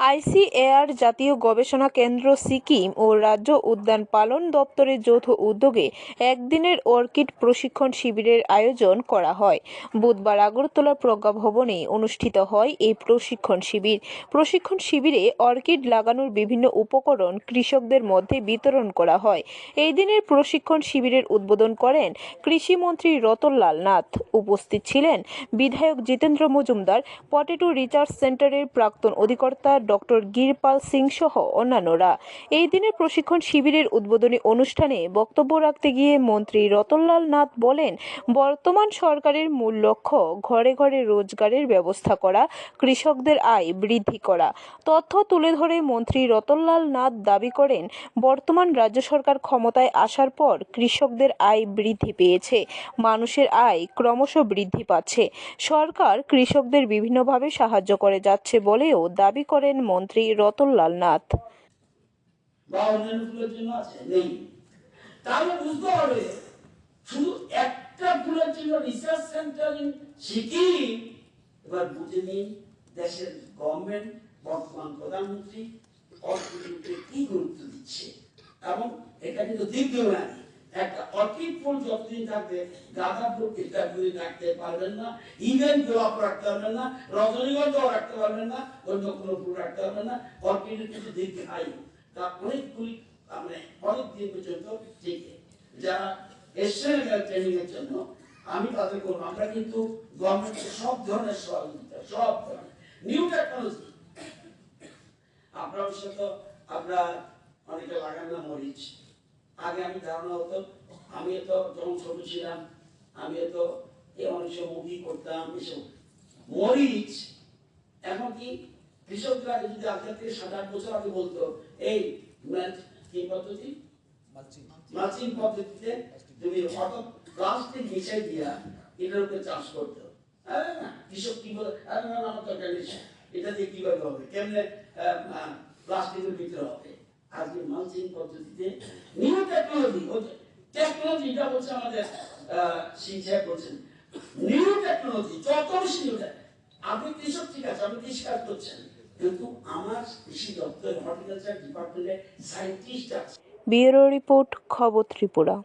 ICAR জাতীয় গবেষণা কেন্দ্র সিকিম ও রাজ্য উদ্যান পালন দপ্তরের যৌথ উদ্যোগে একদিনের অর্কিড প্রশিক্ষণ শিবিরের আয়োজন করা হয়। বুধবার আগরতলা প্রজ্ঞা ভবনে অনুষ্ঠিত হয় এই প্রশিক্ষণ শিবির। প্রশিক্ষণ শিবিরে অর্কিড লাগানোর বিভিন্ন উপকরণ কৃষকদের মধ্যে বিতরণ করা হয়। এই দিনের প্রশিক্ষণ শিবিরের উদ্বোধন করেন কৃষিমন্ত্রী রতনলাল নাথ। উপস্থিত ছিলেন বিধায়ক জিতেন্দ্র মজুমদার, পটেটো রিসার্চ সেন্টারের প্রাক্তন অধিকর্তা ডক্টর গিরপাল সিং সহ অন্যান্যরা। এই দিনের প্রশিক্ষণ শিবিরের উদ্বোধনী অনুষ্ঠানে বক্তব্য রাখতে গিয়ে মন্ত্রী রতনলাল নাথ বলেন, বর্তমান সরকারের মূল লক্ষ্য ঘরে ঘরে রোজগারের ব্যবস্থা করা, কৃষকদের আয় বৃদ্ধি করা। তথ্য তুলে ধরে মন্ত্রী রতনলাল নাথ দাবি করেন, বর্তমান রাজ্য সরকার ক্ষমতায় আসার পর কৃষকদের আয় বৃদ্ধি পেয়েছে, মানুষের আয় ক্রমশ বৃদ্ধি পাচ্ছে। সরকার কৃষকদের বিভিন্নভাবে সাহায্য করে যাচ্ছে বলেও দাবি করেন মন্ত্রী রতনলাল নাথ। তাহলে বুঝতে হবে শুধু একটা ফুলের জন্য রিসার্চ সেন্টার ইন এবার বুঝে নিন দেশের গভর্নমেন্ট বর্তমান প্রধানমন্ত্রী, অর্থনীতিতে কি গুরুত্ব দিচ্ছে। এবং এটা কিন্তু দীর্ঘমেয়াদী। একটা ফুল যতদিন থাকবে গাঁদা ফুল ইত্যাদি রাখতে পারবেন না। ইভেন গোলাপ রাখতে পারবেন না রজনীগন্ধাও রাখতে পারবেন না অন্য কোনো ফুল রাখতে পারবেন না অর্কিডের কিন্তু দীর্ঘায়ু তা অনেকগুলি মানে অনেক দিন পর্যন্ত টিকে যারা এসছেন ট্রেনিং জন্য, আমি তাদের করব আমরা কিন্তু গভর্নমেন্টের সব ধরনের সহযোগিতা, সব ধরনের। নিউ টেকনোলজি আপনার তো, আমরা অনেকে লাগান না মরিচ। আগে আমি ধারণা হতো আমি তো যখন ছোট ছিলাম আমি তো অনেক সময় মুভি করতাম এসব। মরিচ এখন কি কৃষকরা যদি আজকের থেকে সাত আট বছর আগে বলতো এই কি পদ্ধতি? মালচিং। পদ্ধতিতে তুমি অর্থাৎ প্লাস্টিক মিশাই দিয়া এটার উপরে চাষ করতো। আরে না কৃষক কি বলে আরে না না, আমার জানিস এটা দিয়ে কীভাবে হবে? কেমনে প্লাস্টিকের ভিতরে হবে? আজকে মালচিং পদ্ধতিতে নিউ টেকনোলজি টেকনোলজি এটা বলছে আমাদের শিক্ষা করছেন নিউ টেকনোলজি যত বেশি নিউ আপনি কৃষক, ঠিক আছে, আপনি কৃষিকাজ করছেন, কিন্তু আমার কৃষি দপ্তর হর্টিকালচার ডিপার্টমেন্টে সাইন্টিস্ট আছে। ব্যুরো রিপোর্ট খবর ত্রিপুরা।